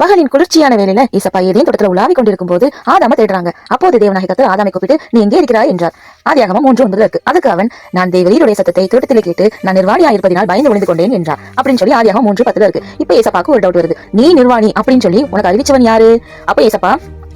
பகலின் குளிர்ச்சியான வேலையில ஏசப்பா ஏதேன் தோட்டத்துல உலாவிக் கொண்டிருக்கும் போது ஆதாம தேடுறாங்க. அப்போது தேவநாயக கத்து ஆதாமை கூப்பிட்டு நீ எங்கே இருக்கிறாய்? என்றார். ஆதியாகமம் மூன்று ஒன்பதுல இருக்கு. அதுக்கு அவன் நான் தேவரீருடைய சத்தத்தை தோட்டத்தில் கேட்டு நான் நிர்வாணியா இருப்பதினால் பயந்து ஒளிந்து கொண்டேன் என்றார். அப்படின்னு சொல்லி ஆதியாகமம் மூன்று பத்துல இருக்கு. இப்ப ஏசப்பாக்கு ஒரு டவுட் வருது. நீ நிர்வாணி அப்படின்னு சொல்லி உனக்கு அறிவிச்சவன் யாரு? அப்ப ஏசப்பா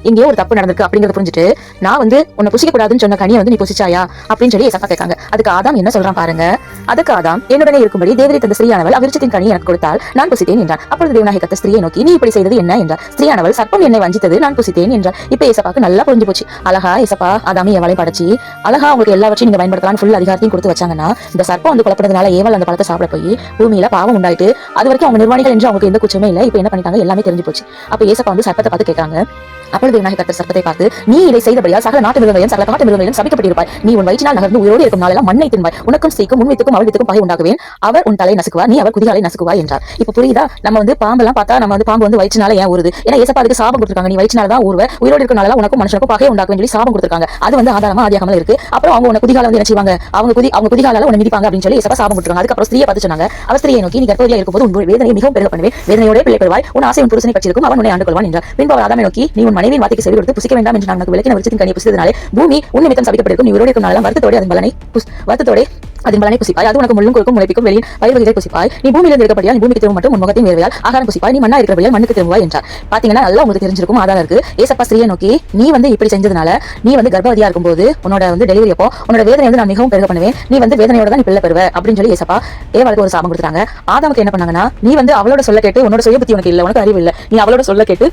இங்கேயே ஒரு தப்பு நடந்திருக்கு அப்படிங்கறத புரிஞ்சுட்டு நான் வந்து உன்னை புசிக்க கூடாதுன்னு சொன்ன கனியை வந்து நீ புசிச்சாயா? அப்படின்னு சொல்லி ஏசப்பா கேட்காங்க. அதுக்கு ஆதாம் என்ன சொல்றான் பாருங்க. அதுக்கு ஆதாம் என்னுடனே இருக்கும்படி தேவரி தந்த ஸ்ரீயானவள் அவிருச்சத்தின் கனி எனக்கு கொடுத்தால் நான் புசித்தேன் என்றான். அப்பொழுது தேவநாயக கத்த ஸ்திரியை நோக்கி நீ இப்படி செய்தது என்ன? என்றார். ஸ்ரீயானவள் சர்ப்பம் என்னை வஞ்சித்தது நான் புசித்தேன் என்றார். இப்ப ஏசப்பாக்கு நல்லா புரிஞ்சு போச்சு. அழகா ஏசப்பா ஆதாமி எவளை படைச்சு அழகா உங்களுக்கு எல்லாவற்றையும் நீங்க பயன்படுத்தலாம் ஃபுல் அதிகாரத்தையும் கொடுத்து வச்சாங்கன்னா இந்த சர்ப்பம் வந்து குழப்பறதுனால ஏவல் அந்த பழத்தை சாப்பிட போய் பூமியில பாவம் உண்டாயிட்டு அது வரைக்கும் அவங்க நிர்வாணிகள் என்று அவங்களுக்கு எந்த குச்சமே இல்லை. இப்ப என்ன பண்ணிட்டாங்க? எல்லாமே தெரிஞ்சு போச்சு. அப்ப ஏசப்பா வந்து சர்ப்பத்தை பார்த்து கேட்காங்க. அப்பொழுது விநாயகர் கர்த்தர் சர்ப்பத்தை பார்த்து நீ இதை செய்தபடியால் சகல நாட்டு மிருகங்களையும் சகல காட்டு மிருகங்களையும் சபிக்கப்பட்டிருப்பாய். நீ உன் வயிற்றினால் நகர்ந்து உயிரோடு இருக்கும் நாளெல்லாம் மண்ணை தின்பாய். உனக்கும் சீக்கும் உன் வித்துக்கும் அவள் வித்துக்கும் பகை உண்டாகுவேன். அவர் உன் தலை நசுக்குவார் நீ அவர் குதிகாலை நசுக்குவாய் என்றார். இப்ப புரியுதா? நம்ம வந்து பாம்பெல்லாம் பார்த்தா நம்ம வந்து பாம்பு வந்து வயிற்றுனால ஏன் ஊருது ஏன்னா ஏசப்பா அதுக்கு சாபம் கொடுத்துருக்காங்க. நீ வயிற்றுனால தான் ஊறுவ உயிரோடு இருக்கும் நாளெல்லாம் உனக்கும் மனுஷனுக்கும் பகை உண்டாக்கும் சொல்லி சாபம் கொடுத்துருக்காங்க. அது வந்து ஆதாரமா ஆதியாகமல் இருக்கு. அப்புறம் அவங்க உன குதிகால வந்து என்ன செய்வாங்க? அவங்க குதி அவங்க குதிகாலால உன்னை மிதிப்பாங்க அப்படின்னு சொல்லி ஏசப்பா சாபம் கொடுத்துருக்காங்க. அதுக்கப்புறம் ஸ்திரியை பார்த்து சொன்னாங்க. அவர் ஸ்திரியை நோக்கி நீ கர்ப்பவதியா இருக்கும்போது உன் வேதனையை மிகவும் பெருக பண்ணுவேன். வேதனையோட பிள்ளை பெறுவாய். உன் ஆசை உன் புருஷனை பற்றிருக்கும் அவன் உன்னை ஆண்டு கொள்வான் என்றார். பின்பு அவர் ஆதாமை நோக்கி நீ உன் மனைவியின் வார்த்தைக்கு செவி கொடுத்து புசிக்க வேண்டாம் என்று நான் உனக்கு விளக்கின விருச்சத்தின் கனியை புசித்ததினாலே பூமி உன் நிமித்தம் சபிக்கப்பட்டிருக்கும். நீ உயிரோடு இருக்கும் நாளெல்லாம் வருத்தத்தோடு அதன் பலனை புஸ்- வருத்தத்தோடு அதன் பலனை புசிப்பாய். அது உனக்கு முள்ளும் கொடுக்கும் முளைப்பிக்கும் வெளியின் பயிர் வகைகளை புசிப்பாய். நீ பூமியிலிருந்து இருக்கப்படியால் நீ பூமிக்கு திரும்ப மட்டும் உன் முகத்தின் வேர்வையால் ஆகாரம் புசிப்பாய். நீ மண்ணா இருக்கிறபடியால் மண்ணுக்கு திரும்புவாய் என்றார். பாத்தீங்கன்னா நல்லா உங்களுக்கு தெரிஞ்சிருக்கும் ஆதாரம் இருக்கு. ஏசப்பா ஸ்ரீயை நோக்கி நீ வந்து இப்படி செஞ்சதுனால நீ வந்து கர்ப்பவதியா இருக்கும்போது உன்னோட வந்து டெலிவரி அப்போ உன்னோட வேதனை வந்து நான் மிகவும் பெருக பண்ணுவேன். நீ வந்து வேதனையோட தான் நீ பிள்ளை பெறுவ. அப்படின்னு சொல்லி ஏசப்பா ஏவாளுக்கு ஒரு சாபம் கொடுத்தாங்க ஆதாமுக்கு என்ன பண்ணாங்கன்னா நீ வந்து அவளோட சொல்ல கேட்டு உன்னோட சுய புத்தி உனக்கு இல்ல உனக்கு அறிவு இல்ல. நீ அவளோட சொல்ல கேட்டு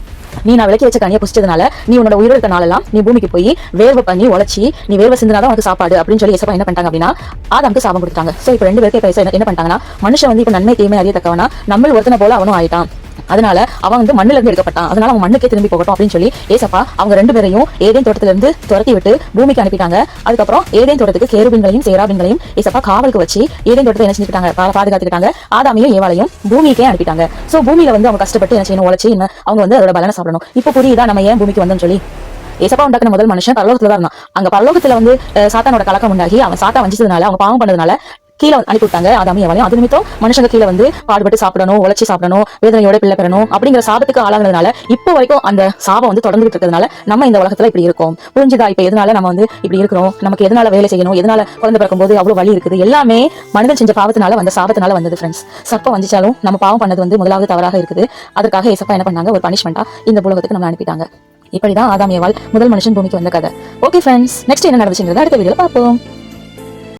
நீ நான் விளக்கி வச்ச கனியை புசிச்சதுனால நீ உன்னோட உயிரோட இருக்க நாளெல்லாம் நீ பூமிக்கு போய் வேர்வை பண்ணி உழைச்சி நீ வேர்வை சிந்தினாதான் உனக்கு சாப்பாடு. அப்படின்னு சொல்லி ஏசப்பா என்ன பண்ணிட்டாங்க அப்படின்னா ஆதாமுக்கு சாபம் கொடுத்தாங்க சோ இப்போ ரெண்டு பேருக்கு இப்ப என்ன பண்ணிட்டாங்கன்னா மனுஷன் வந்து இப்ப நன்மை தீமை அறியத்தக்கவனா நம்ம ஒருத்தனை போல அவனும் ஆயிட்டான். அதனால அவன் வந்து மண்ணுல இருந்து எடுக்கப்பட்டான். அதனால அவன் மண்ணுக்கே திரும்பி போகட்டும் அப்படின்னு சொல்லி ஏசப்பா அவங்க ரெண்டு பேரையும் ஏதேன் தோட்டத்துல இருந்து துரத்தி விட்டு பூமிக்கு அனுப்பிட்டாங்க. அதுக்கப்புறம் ஏதேன் தோட்டத்துக்கு கேருபின்களையும் சேராபின்களையும் ஏசப்பா காவலுக்கு வச்சு ஏதேன் தோட்டத்தை என்ன செஞ்சுக்கிட்டாங்க? பாதுகாத்துக்கிட்டாங்க. ஆதாமையும் ஏவாலையும் பூமிக்கே அனுப்பிட்டாங்க. சோ பூமியில வந்து அவங்க கஷ்டப்பட்டு என்ன செய்யணும்? உழைச்சி என்ன அவங்க வந்து அதோட பலனை சாப்பிடணும். இப்போ புரியுதா நம்ம ஏன் பூமிக்கு வந்தோம்னு சொல்லி? ஏசப்பா உண்டாக்கின முதல் மனுஷன் பரலோகத்துல தான் இருந்தான். அங்க பரலோகத்துல வந்து சாத்தானோட கலக்கம் உண்டாகி அவன் சாத்தா வஞ்சதுனால அவங்க பாவம் பண்ணதுனால கீழே அனுப்பி விட்டாங்க. அதாமி அவளையும். அது நிமித்தம் மனுஷங்க கீழே வந்து பாடுபட்டு சாப்பிடணும் உழைச்சி சாப்பிடணும் வேதனையோட பிள்ளை பெறணும் அப்படிங்கிற சாபத்துக்கு ஆளானதுனால இப்போ வரைக்கும் அந்த சாபம் வந்து தொடர்ந்துட்டு இருக்கிறதுனால நம்ம இந்த உலகத்துல இப்படி இருக்கோம். புரிஞ்சுதா? இப்ப எதனால நம்ம வந்து இப்படி இருக்கிறோம்? நமக்கு எதனால வேலை செய்யணும்? எதனால குழந்தை பிறக்கும்போது அவ்வளவு வழி இருக்குது? எல்லாமே மனிதன் செஞ்ச பாவத்தினால வந்த சாபத்தினால வந்தது ஃப்ரெண்ட்ஸ் சப்பம் வந்துச்சாலும் நம்ம பாவம் பண்ணது வந்து முதலாவது தவறாக இருக்குது. அதற்காக ஏசப்பா என்ன பண்ணாங்க? ஒரு பனிஷ்மெண்டா இந்த உலகத்துக்கு நம்ம அனுப்பிட்டாங்க. இப்படிதான் ஆதாமியவாள் முதல் மனுஷன் பூமிக்கு வந்த கதை. ஓகே ஃப்ரெண்ட்ஸ் நெக்ஸ்ட் என்ன நடந்துச்சுங்கிறத அடுத்த வீடியோ பார்ப்போம்.